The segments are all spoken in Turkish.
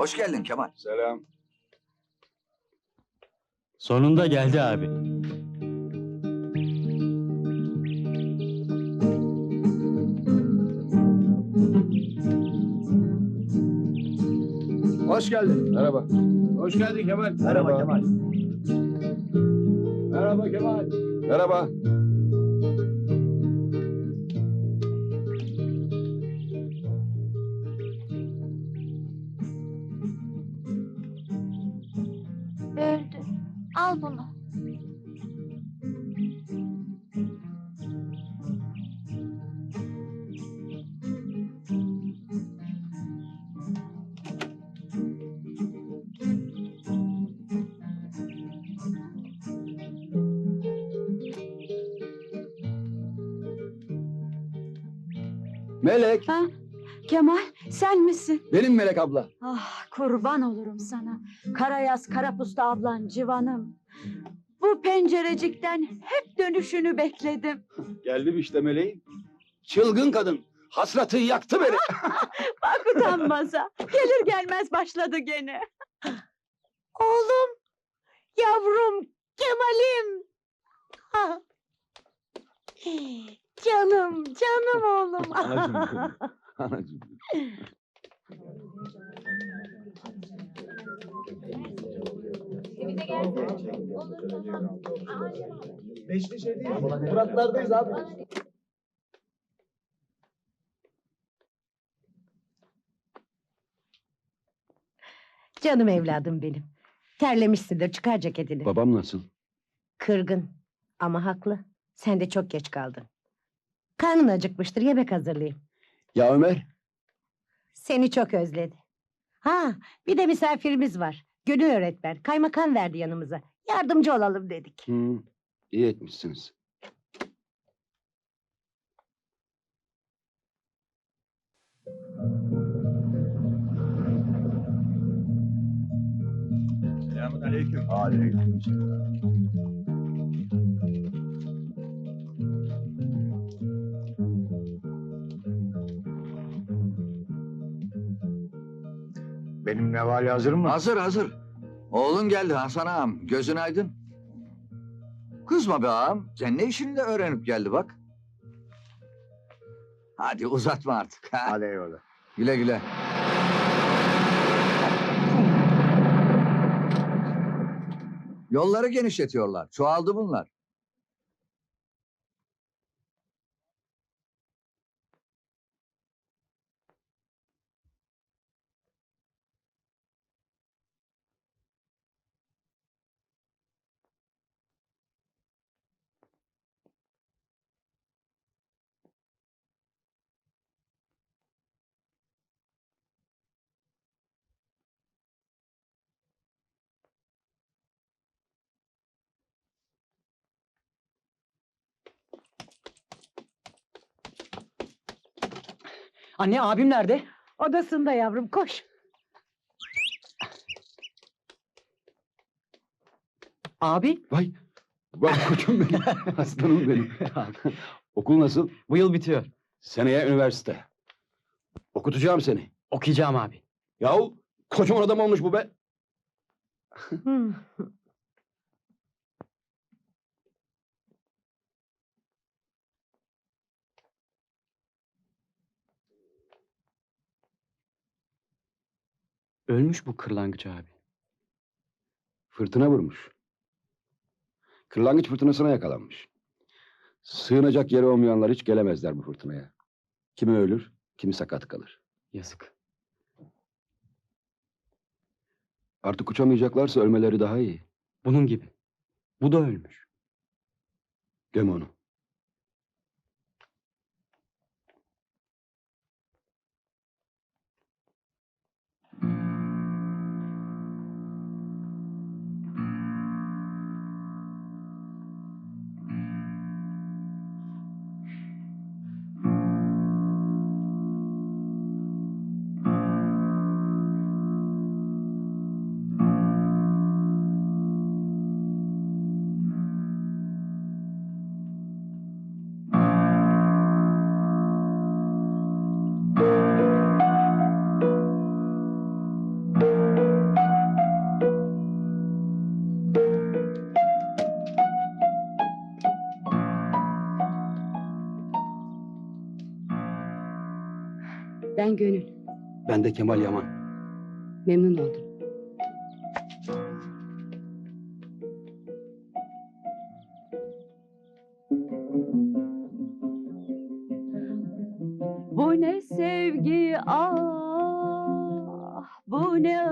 Hoş geldin Kemal. Selam. Sonunda geldi abi. Hoş geldin. Merhaba. Hoş geldin Kemal. Merhaba Kemal. Merhaba Kemal. Merhaba. Melek. Ha? Kemal sen misin? Benim Melek abla. Ah kurban olurum sana. Karayaz Karapusta ablan civanım. Pencerecikten hep dönüşünü bekledim. Geldim işte meleğim. Çılgın kadın. Hasratın yaktı beni. Bak utanmaza. Gelir gelmez başladı gene. Oğlum, yavrum, Kemal'im. Ah. Canım, canım oğlum. Anacığım benim. Anacığım. Muratlardayız abi. Canım evladım benim. Terlemişsindir çıkar ceketini. Babam nasıl? Kırgın ama haklı. Sen de çok geç kaldın. Karnın acıkmıştır yemek hazırlayayım. Ya Ömer? Seni çok özledi. Ha bir de misafirimiz var. Gönül öğretmen. Kaymakam verdi yanımıza. Yardımcı olalım dedik. Hı, iyi etmişsiniz. Selamun aleyküm. Aleyküm. Benim nevali hazır mı? Hazır hazır. Oğlun geldi Hasan ağam. Gözün aydın. Kızma be ağam. Sen ne işini de öğrenip geldi bak. Hadi uzatma artık. Ha? Hadi eyvallah. Güle güle. Yolları genişletiyorlar. Çoğaldı bunlar. Anne abim nerede? Odasında yavrum koş. Abi Vay. Vay koçum benim. Aslanım benim. Okul nasıl? bu yıl bitiyor. Seneye üniversite. Okutacağım seni. Okuyacağım abi. Yahu kocaman adam olmuş bu be. Ölmüş bu kırlangıç abi. Fırtına vurmuş. Kırlangıç fırtınasına yakalanmış. Sığınacak yeri olmayanlar hiç gelemezler bu fırtınaya. Kimi ölür, kimi sakat kalır. Yazık. Artık uçamayacaklarsa ölmeleri daha iyi. Bunun gibi. Bu da ölmüş. Göm onu. Ben Gönül. Ben de Kemal Yaman. Memnun oldum. Bu ne sevgi ah, bu ne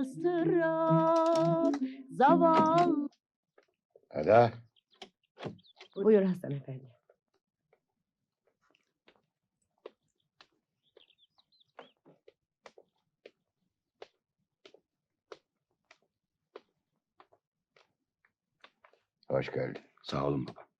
ıstırap, zavallı. Ada. Buyur Hasan Efendi. Hoş geldin. Sağ olun baba.